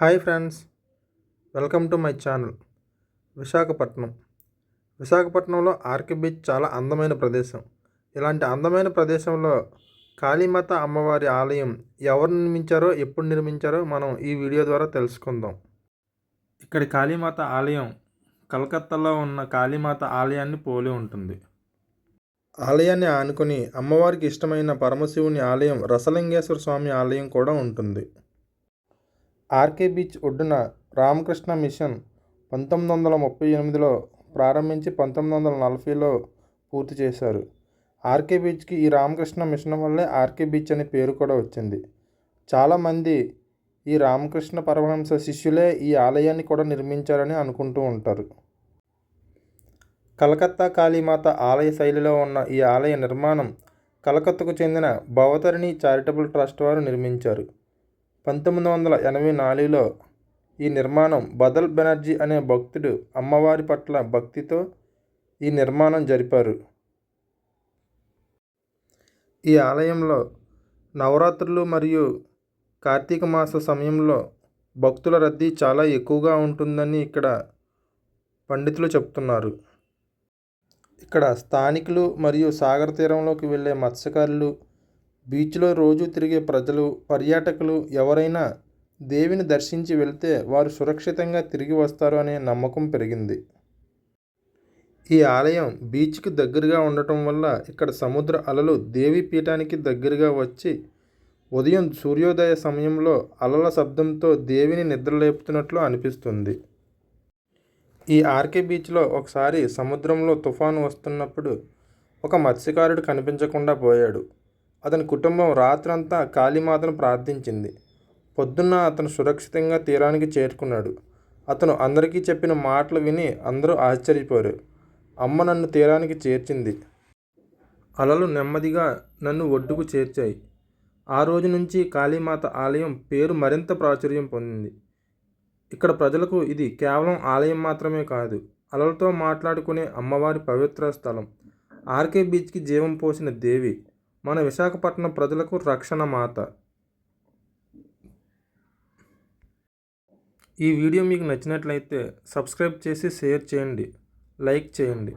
Hi friends welcome to my channel Visakhapatnam. విశాఖపట్నంలో RK beach చాలా అందమైన ప్రదేశం. ఇలాంటి అందమైన ప్రదేశంలో కాళీమాత అమ్మవారి ఆలయం ఎవరు నిర్మించారో ఎప్పుడు నిర్మించారో మనం ఈ వీడియో ద్వారా తెలుసుకుందాం. ఇక్కడి కాళీమాత ఆలయం కలకత్తాలో ఉన్న కాళీమాత ఆలయాన్ని పోలి ఉంటుంది. ఆలయాన్ని ఆనుకుని అమ్మవారికి ఇష్టమైన పరమశివుని ఆలయం రసలింగేశ్వర స్వామి ఆలయం కూడా ఉంటుంది. ఆర్కే బీచ్ ఒడ్డున రామకృష్ణ మిషన్ పంతొమ్మిది వందల ముప్పై ఎనిమిదిలో ప్రారంభించి పంతొమ్మిది వందల నలభైలో పూర్తి చేశారు. ఆర్కే బీచ్కి ఈ రామకృష్ణ మిషన్ వల్లే ఆర్కే బీచ్ అనే పేరు కూడా వచ్చింది. చాలామంది ఈ రామకృష్ణ పరమహంస శిష్యులే ఈ ఆలయాన్ని కూడా నిర్మించారని అనుకుంటూ ఉంటారు. కలకత్తా కాళీమాత ఆలయ శైలిలో ఉన్న ఈ ఆలయ నిర్మాణం కలకత్తాకు చెందిన భవతరిణి చారిటబుల్ ట్రస్ట్ వారు నిర్మించారు. పంతొమ్మిది వందల ఎనభై నాలుగులో ఈ నిర్మాణం బదల్ బెనర్జీ అనే భక్తుడు అమ్మవారి పట్ల భక్తితో ఈ నిర్మాణం జరిపారు. ఈ ఆలయంలో నవరాత్రులు మరియు కార్తీక మాస సమయంలో భక్తుల రద్దీ చాలా ఎక్కువగా ఉంటుందని ఇక్కడ పండితులు చెప్తున్నారు ఇక్కడ స్థానికులు మరియు సాగర తీరంలోకి వెళ్ళే మత్స్యకారులు బీచ్లో రోజు తిరిగే ప్రజలు పర్యాటకులు ఎవరైనా దేవిని దర్శించి వెళ్తే వారు సురక్షితంగా తిరిగి వస్తారు అనే నమ్మకం పెరిగింది. ఈ ఆలయం బీచ్కి దగ్గరగా ఉండటం వల్ల ఇక్కడ సముద్ర అలలు దేవి పీఠానికి దగ్గరగా వచ్చి ఉదయం సూర్యోదయ సమయంలో అలల శబ్దంతో దేవిని నిద్రలేపుతున్నట్లు అనిపిస్తుంది. ఈ ఆర్కే బీచ్లో ఒకసారి సముద్రంలో తుఫాను వస్తున్నప్పుడు ఒక మత్స్యకారుడు కనిపించకుండా పోయాడు. అతని కుటుంబం రాత్రంతా కాళీమాతను ప్రార్థించింది. పొద్దున్న అతను సురక్షితంగా తీరానికి చేరుకున్నాడు. అతను అందరికీ చెప్పిన మాటలు విని అందరూ ఆశ్చర్యపోయారు. అమ్మ నన్ను తీరానికి చేర్చింది. అలలు నెమ్మదిగా నన్ను ఒడ్డుకు చేర్చాయి. ఆ రోజు నుంచి కాళీమాత ఆలయం పేరు మరింత ప్రాచుర్యం పొందింది. ఇక్కడ ప్రజలకు ఇది కేవలం ఆలయం మాత్రమే కాదు అలలతో మాట్లాడుకునే అమ్మవారి పవిత్ర స్థలం. ఆర్కే బీచ్కి జీవం పోసిన దేవి మన విశాఖపట్నం ప్రజలకు రక్షణ మాత. ఈ వీడియో మీకు నచ్చినట్లయితే సబ్స్క్రైబ్ చేసి షేర్ చేయండి. లైక్ చేయండి.